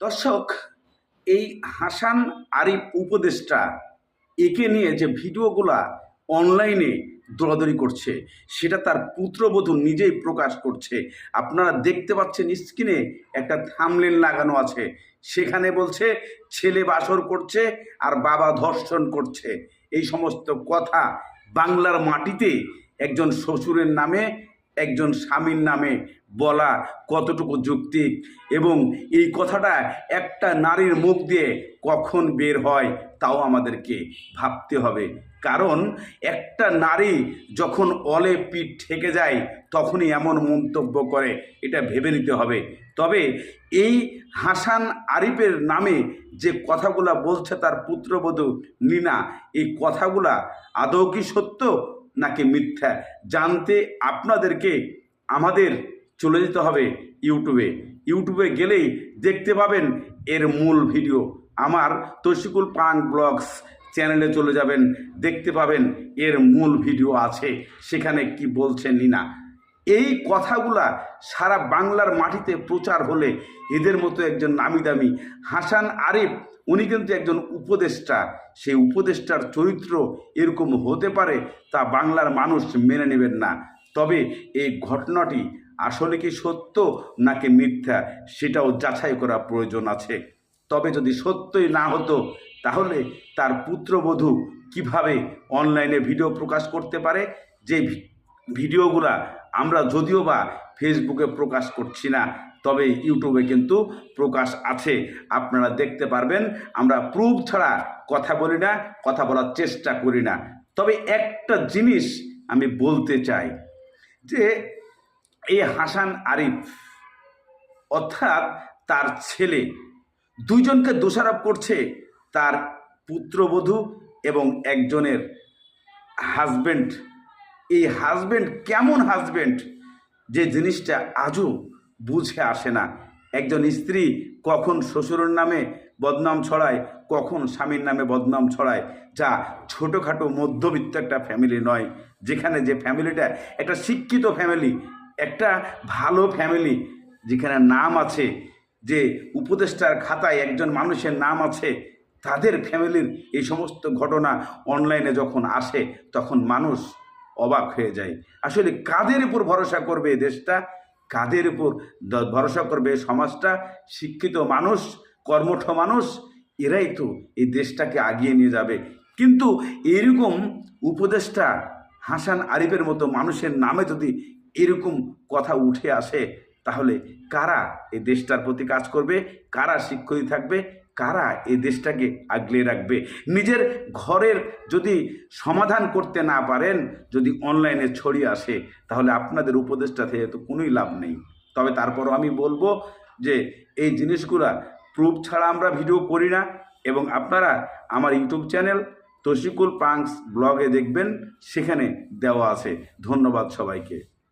দর্শক, এই হাসান আরিফ উপদেষ্টা একে নিয়ে যে ভিডিওগুলা অনলাইনে দৌড়াদৌড়ি করছে, সেটা তার পুত্রবধূ নিজেই প্রকাশ করছে। আপনারা দেখতে পাচ্ছেন স্ক্রিনে একটা থামলেন লাগানো আছে। সেখানে বলছে, ছেলে বাসর করছে আর বাবা ধর্ষণ করছে। এই সমস্ত কথা বাংলার মাটিতে একজন শ্বশুরের নামে একজন স্বামীর নামে বলা কতটুকু যৌক্তিক? এবং এই কথাটা একটা নারীর মুখ দিয়ে কখন বের হয় তাও আমাদেরকে ভাবতে হবে। কারণ একটা নারী যখন অলে পিঠ ঠেকে যায়, তখনই এমন মন্তব্য করে, এটা ভেবে নিতে হবে। তবে এই হাসান আরিফের নামে যে কথাগুলা বলছে তার পুত্রবধূ নীনা, এই কথাগুলা আদৌ কি সত্য? নাকি মিথ্যা? জানতে আপনাদেরকে আমাদের চলে যেতে হবে ইউটিউবে। ইউটিউবে গেলেই দেখতে পাবেন এর মূল ভিডিও। আমার তসিকুল পাং ব্লগস চ্যানেলে চলে যাবেন, দেখতে পাবেন এর মূল ভিডিও আছে। সেখানে কি বলছেন নিনা? এই কথাগুলা সারা বাংলার মাটিতে প্রচার হলে এদের মতো একজন নামি দামি হাসান আরিফ, উনি কিন্তু একজন উপদেষ্টা। সেই উপদেষ্টার চরিত্র এরকম হতে পারে তা বাংলার মানুষ মেনে নেবেন না। তবে এই ঘটনাটি আসলে কি সত্য নাকি মিথ্যা, সেটাও যাচাই করা প্রয়োজন আছে। তবে যদি সত্যই না হতো, তাহলে তার পুত্রবধূ কীভাবে অনলাইনে ভিডিও প্রকাশ করতে পারে? যে ভিডিওগুলা আমরা যদিও বা ফেসবুকে প্রকাশ করছি না, তবে ইউটিউবে কিন্তু প্রকাশ আছে। আপনারা দেখতে পারবেন, আমরা প্রুফ ছাড়া কথা বলি না, কথা বলার চেষ্টা করি না। তবে একটা জিনিস আমি বলতে চাই, যে এই হাসান আরিফ অর্থাৎ তার ছেলে, দুইজনকে দোষারোপ করছে তার পুত্রবধূ এবং একজনের হাজবেন্ড এই হাজবেন্ড কেমন হাজবেন্ড যে জিনিসটা আজও বুঝে আসে না। একজন স্ত্রী কখন শ্বশুরের নামে বদনাম ছড়ায়, কখন স্বামীর নামে বদনাম ছড়ায়, যা ছোটোখাটো মধ্যবিত্ত একটা ফ্যামিলি নয়, যেখানে যে ফ্যামিলিটা একটা শিক্ষিত ফ্যামিলি একটা ভালো ফ্যামিলি যেখানে নাম আছে, যে উপদেষ্টার খাতায় একজন মানুষের নাম আছে, তাদের ফ্যামিলির এই সমস্ত ঘটনা অনলাইনে যখন আসে, তখন মানুষ অবাক হয়ে যায় আসলে কাদের উপর ভরসা করবে দেশটা? কাদের উপর ভরসা করবে সমাজটা? শিক্ষিত মানুষ, কর্মঠ মানুষ, এরাই তো এই দেশটাকে আগিয়ে নিয়ে যাবে। কিন্তু এরকম উপদেষ্টা হাসান আরিফের মতো মানুষের নামে যদি এরকম কথা উঠে আসে, তাহলে কারা এই দেশটার প্রতি কাজ করবে? কারা শিক্ষিত থাকবে? কারা এই দেশটাকে আগলে রাখবে? নিজের ঘরের যদি সমাধান করতে না পারেন, যদি অনলাইনে ছড়িয়ে আসে, তাহলে আপনাদের উপদেশটা থেকে তো কোনোই লাভ নেই। তবে তারপরও আমি বলব যে, এই জিনিসগুলা প্রুফ ছাড়া আমরা ভিডিও করি না এবং আপনারা আমার ইউটিউব চ্যানেল তসিকুল পাংস ব্লগে দেখবেন, সেখানে দেওয়া আছে। ধন্যবাদ সবাইকে।